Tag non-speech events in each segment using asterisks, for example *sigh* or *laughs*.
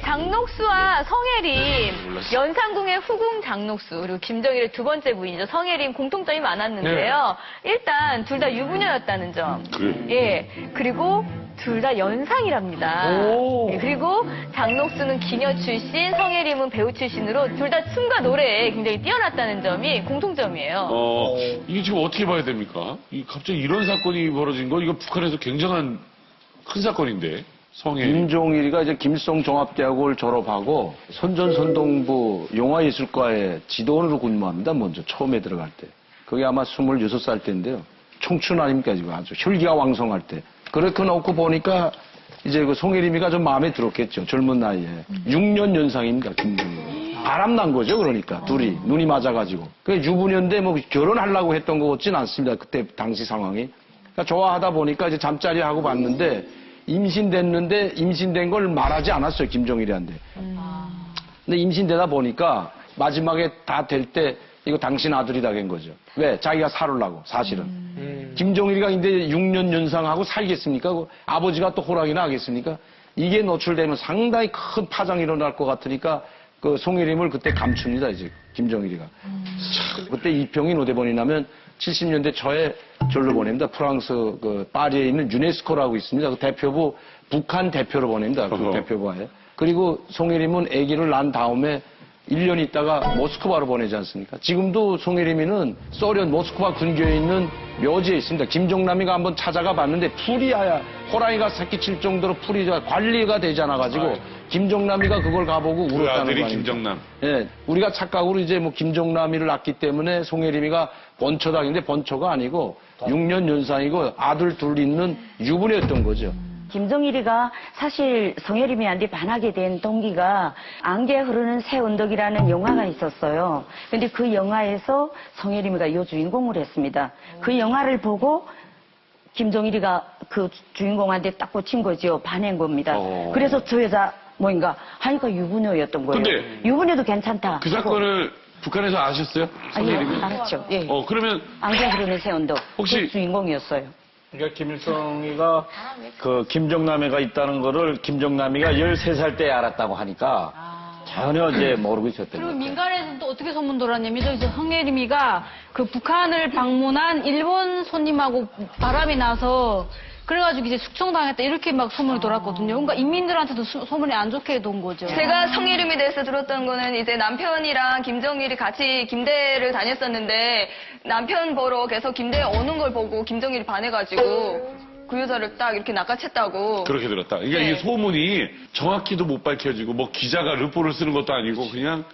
장녹수와 성혜림, 연산궁의 후궁 장녹수, 그리고 김정일의 두 번째 부인이죠. 성혜림 공통점이 많았는데요. 일단 둘 다 유부녀였다는 점. 예. 그리고 둘 다 연상이랍니다. 오. 예, 그리고 장녹수는 기녀 출신, 성혜림은 배우 출신으로 둘 다 춤과 노래에 굉장히 뛰어났다는 점이 공통점이에요. 어, 이게 지금 어떻게 봐야 됩니까? 이 갑자기 이런 사건이 벌어진 거, 이거 북한에서 굉장한 큰 사건인데, 성에. 김종일이가 이제 김성 종합대학을 졸업하고 선전선동부 영화예술과에 지도원으로 근무합니다. 먼저 처음에 들어갈 때. 그게 아마 26살 때인데요. 청춘 아닙니까 지금 아주 혈기가 왕성할 때. 그렇게 놓고 보니까 이제 그 송혜림이가 좀 마음에 들었겠죠. 젊은 나이에. 6년 연상입니다. 김종일. 바람난 거죠. 그러니까 둘이 눈이 맞아가지고. 그 유부녀인데 뭐 결혼하려고 했던 것 같진 않습니다. 그때 당시 상황이. 그러니까 좋아하다 보니까 이제 잠자리 하고 봤는데 임신됐는데 임신된 걸 말하지 않았어요 김정일이한테. 근데 임신되다 보니까 마지막에 다 될 때 이거 당신 아들이다 된 거죠. 왜? 자기가 살으려고 사실은. 김정일이가 이제 6년 연상하고 살겠습니까? 그 아버지가 또 호랑이나 하겠습니까? 이게 노출되면 상당히 큰 파장이 일어날 것 같으니까 그 송혜림을 그때 감춥니다 이제 김정일이가. 참, 그때 이평이 노대본이 나면 70년대 저에 절로 보냅니다. 프랑스 그 파리에 있는 유네스코라고 있습니다. 그 대표부 북한 대표로 보냅니다. 그 어허. 대표부에. 그리고 송혜림은 아기를 낳은 다음에 1년 있다가 모스크바로 보내지 않습니까? 지금도 송혜림이는 소련 모스크바 근교에 있는 묘지에 있습니다. 김정남이가 한번 찾아가 봤는데 풀이 아야 호랑이가 새끼칠 정도로 풀이 관리가 되지 않아가지고 아유. 김정남이가 그걸 가보고 그 울었다는 아들이 거 아닙니까? 김정남. 예, 우리가 착각으로 이제 뭐 김정남이를 낳기 때문에 송혜림이가 번초당인데 번초가 아니고 6년 연상이고 아들 둘 있는 유부녀였던 거죠. 김정일이가 사실 성혜림이한테 반하게 된 동기가 안개 흐르는 새 언덕이라는 영화가 있었어요. 근데 그 영화에서 성혜림이가 여주인공을 했습니다. 그 영화를 보고 김정일이가 그 주인공한테 딱 꽂힌 거죠. 반한 겁니다. 어. 그래서 저 여자 뭐인가 하니까 유부녀였던 거예요. 근데 유부녀도 괜찮다. 그 사건을 북한에서 아셨어요? 아니, 성혜림이? 알았죠. 예. 어, 그러면 안개 흐르는 새 언덕. 혹시- 그 주인공이었어요. 그러니까 김일성이가 그 김정남이가 있다는 거를 김정남이가 13살 때 알았다고 하니까 전혀 이제 모르고 있었던 그리고 거죠. 민간에서는 또 어떻게 소문 돌았냐면 이제 성혜림이가 그 북한을 방문한 일본 손님하고 바람이 나서 그래가지고 이제 숙청당했다 이렇게 막 소문이 돌았거든요. 그러니까 인민들한테도 수- 소문이 안 좋게 돈 거죠. 제가 성희림에 대해서 들었던 거는 이제 남편이랑 김정일이 같이 김대를 다녔었는데 남편 보러 계속 김대에 오는 걸 보고 김정일이 반해가지고 그 여자를 딱 이렇게 낚아챘다고. 그렇게 들었다. 그러니까 네. 이게 소문이 정확히도 못 밝혀지고 뭐 기자가 르포를 쓰는 것도 아니고 그냥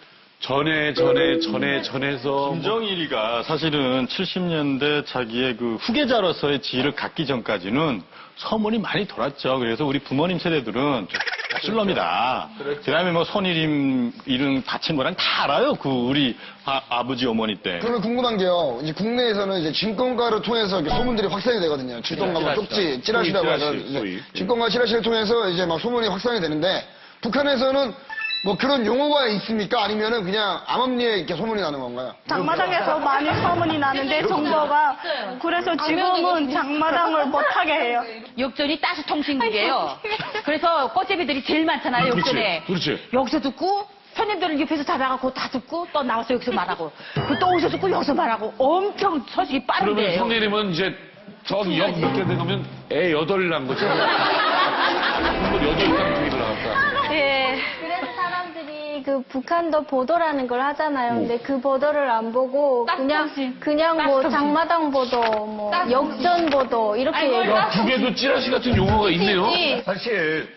전에 전에 전에 전해서 뭐 김정일이가 사실은 70년대 자기의 그 후계자로서의 지위를 갖기 전까지는 소문이 많이 돌았죠. 그래서 우리 부모님 세대들은 실놈이다. 그다음에 뭐 손일임 이름 바친 거랑 다 알아요. 그 우리 아, 버지 어머니 때. 그러면 궁금한 게요. 이제 국내에서는 이제 증권가를 통해서 소문들이 확산이 되거든요. 증권가 뭐 쪽지, 찌라시라고 소위. 증권가 찌라시를 통해서 이제 막 소문이 확산이 되는데 북한에서는 뭐 그런 용어가 있습니까? 아니면은 그냥 암암리에 이렇게 소문이 나는 건가요? 장마당에서 많이 소문이 나는데 정보가 그래서 지금은 장마당을 못하게 해요. *laughs* 역전이 따수통신국이에요. 그래서 꽃제비들이 제일 많잖아요, 역전에. 그렇지, 그렇지. 여기서 듣고 손님들을 옆에서 잡아갖고 다 듣고 또 나와서 여기서 말하고 그또 어디서 듣고 여기서 말하고 엄청 소식이 그러면 빠른데요. 성혜림은 이제 저기 역 늦게 되면 애 여덟 난 거죠. *laughs* 한번 여덟 쌍 주기를 나왔다. 예. 그래서 사람들이 그 북한도 보도라는 걸 하잖아요. 근데 그 보도를 안 보고 그냥. 그냥 뭐. 장마당 보도, 뭐 역전 보도 이렇게 얘기. 야, 북에도 찌라시 같은 용어가 있네요. 사실